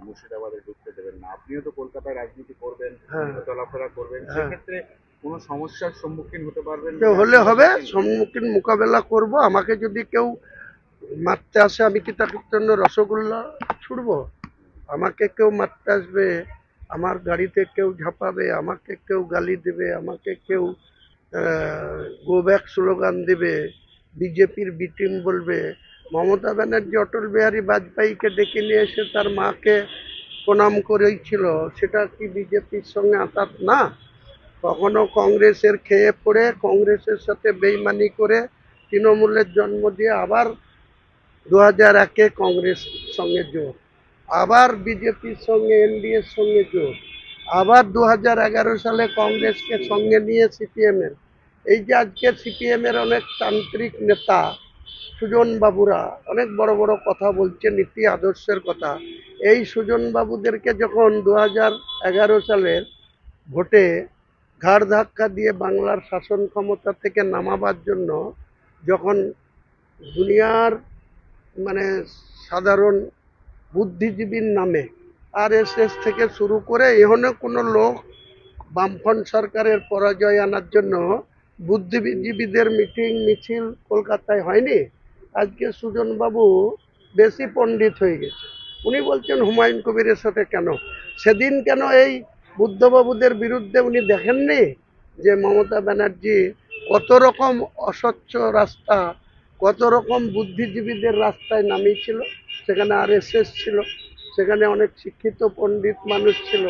মুর্শিদাবাদে ঢুকতে দেবেন না আপনিও তো কলকাতায় রাজনীতি করবেন হ্যাঁ। চলাফেরা করবেন হ্যাঁ। সেক্ষেত্রে কোনো সমস্যার সম্মুখীন হতে পারবেন হলে হবে সম্মুখীন মোকাবেলা করব আমাকে যদি কেউ মারতে আসে আমি কি তার জন্য রসগোল্লা ছুড়বো আমাকে কেউ মারতে আসবে আমার গাড়িতে কেউ ঝাঁপাবে আমাকে কেউ গালি দেবে আমাকে কেউ গো ব্যাক স্লোগান দেবে বিজেপির বিটিম বলবে মমতা ব্যানার্জি, অটল বিহারী বাজপেয়ীকে ডেকে নিয়ে এসে তার মাকে প্রণাম করেছিল, সেটা কি বিজেপির সঙ্গে আতাত না? কখনো কংগ্রেসের খেয়ে পড়ে, কংগ্রেসের সাথে বেইমানি করে তৃণমূলের জন্ম দিয়ে আবার দু হাজার একে কংগ্রেস সঙ্গে জোর, আবার বিজেপির সঙ্গে, এনডিএর সঙ্গে জোর, আবার দু হাজার এগারো সালে কংগ্রেসকে সঙ্গে নিয়ে সিপিএমের। এই যে আজকে সিপিএমের অনেক তান্ত্রিক নেতা সুজন বাবুরা অনেক বড় বড় কথা বলছে নীতি আদর্শের কথা। এই সুজন বাবুদেরকে যখন দু এগারো সালের ভোটে ঘাড় ধাক্কা দিয়ে বাংলার শাসন ক্ষমতা থেকে নামাবার জন্য যখন দুনিয়ার মানে সাধারণ বুদ্ধিজীবীর নামে আর থেকে শুরু করে এখানে কোনো লোক বামফ্রন্ট সরকারের পরাজয় আনার জন্য বুদ্ধিজীবীদের মিটিং, মিছিল কলকাতায় হয়নি। আজকে সুজনবাবু বেশি পণ্ডিত হয়ে গেছে। উনি বলছেন, হুমায়ুন কবিরের সাথে কেন? সেদিন কেন এই বুদ্ধবাবুদের বিরুদ্ধে উনি দেখেননি যে মমতা ব্যানার্জি কত রকম অস্বচ্ছ রাস্তা, কত রকম বুদ্ধিজীবীদের রাস্তায় নামিয়েছিল? সেখানে আর ছিল, সেখানে অনেক শিক্ষিত পণ্ডিত মানুষ ছিল,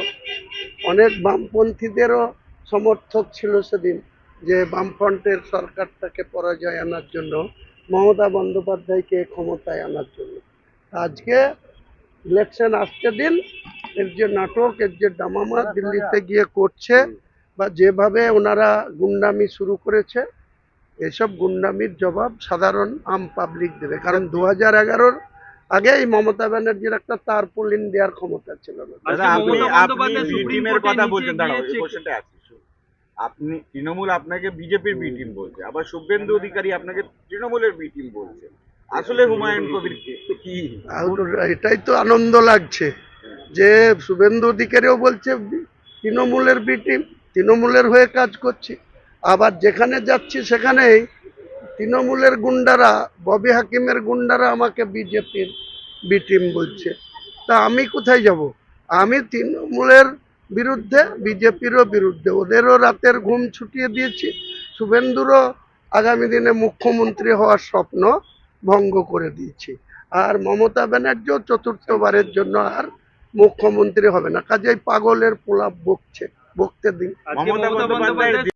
অনেক বামপন্থীদেরও সমর্থক ছিল সেদিন। যে বামফ্রন্টের সরকারটাকে পরাজয় আনার জন্য মমতা বন্দ্যোপাধ্যায়কে ক্ষমতায় আনার জন্য। আজকে ইলেকশন আসতে দিন এর যে নাটক এর যে ডামামা দিল্লিতে গিয়ে করছে বা যেভাবে ওনারা গুন্ডামি শুরু করেছে এসব গুন্ডামির জবাব সাধারণ আম পাবলিক দেবে। কারণ দু হাজার এগারোর আগেই মমতা ব্যানার্জির একটা তারপুলিন দেওয়ার ক্ষমতা ছিল। না আজকে আপনি তৃণমূল আপনাকে বিজেপির বি টিম বলছে আবার শুভেন্দু অধিকারী আপনাকে তৃণমূলের বি টিম বলছে। আসলে হুমায়ুন কবির কি? এটাই তো আনন্দ লাগছে যে শুভেন্দু অধিকারীও বলছে তৃণমূলের বি- বিটিম তৃণমূলের হয়ে কাজ করছি। আবার যেখানে যাচ্ছি সেখানেই তৃণমূলের গুন্ডারা ববি হাকিমের গুন্ডারা আমাকে বিজেপির বি টিম বলছে। তা আমি কোথায় যাব? আমি তৃণমূলের বিরুদ্ধে, বিজেপিরও বিরুদ্ধে। ওদেরও রাতের ঘুম ছুটিয়ে দিয়েছি। শুভেন্দুরও আগামী দিনে মুখ্যমন্ত্রী হওয়ার স্বপ্ন ভঙ্গ করে দিয়েছি। আর মমতা ব্যানার্জিও চতুর্থবারের জন্য আর মুখ্যমন্ত্রী হবে না। কাজেই পাগলের পোলাপ বকছে, বকতে দিন।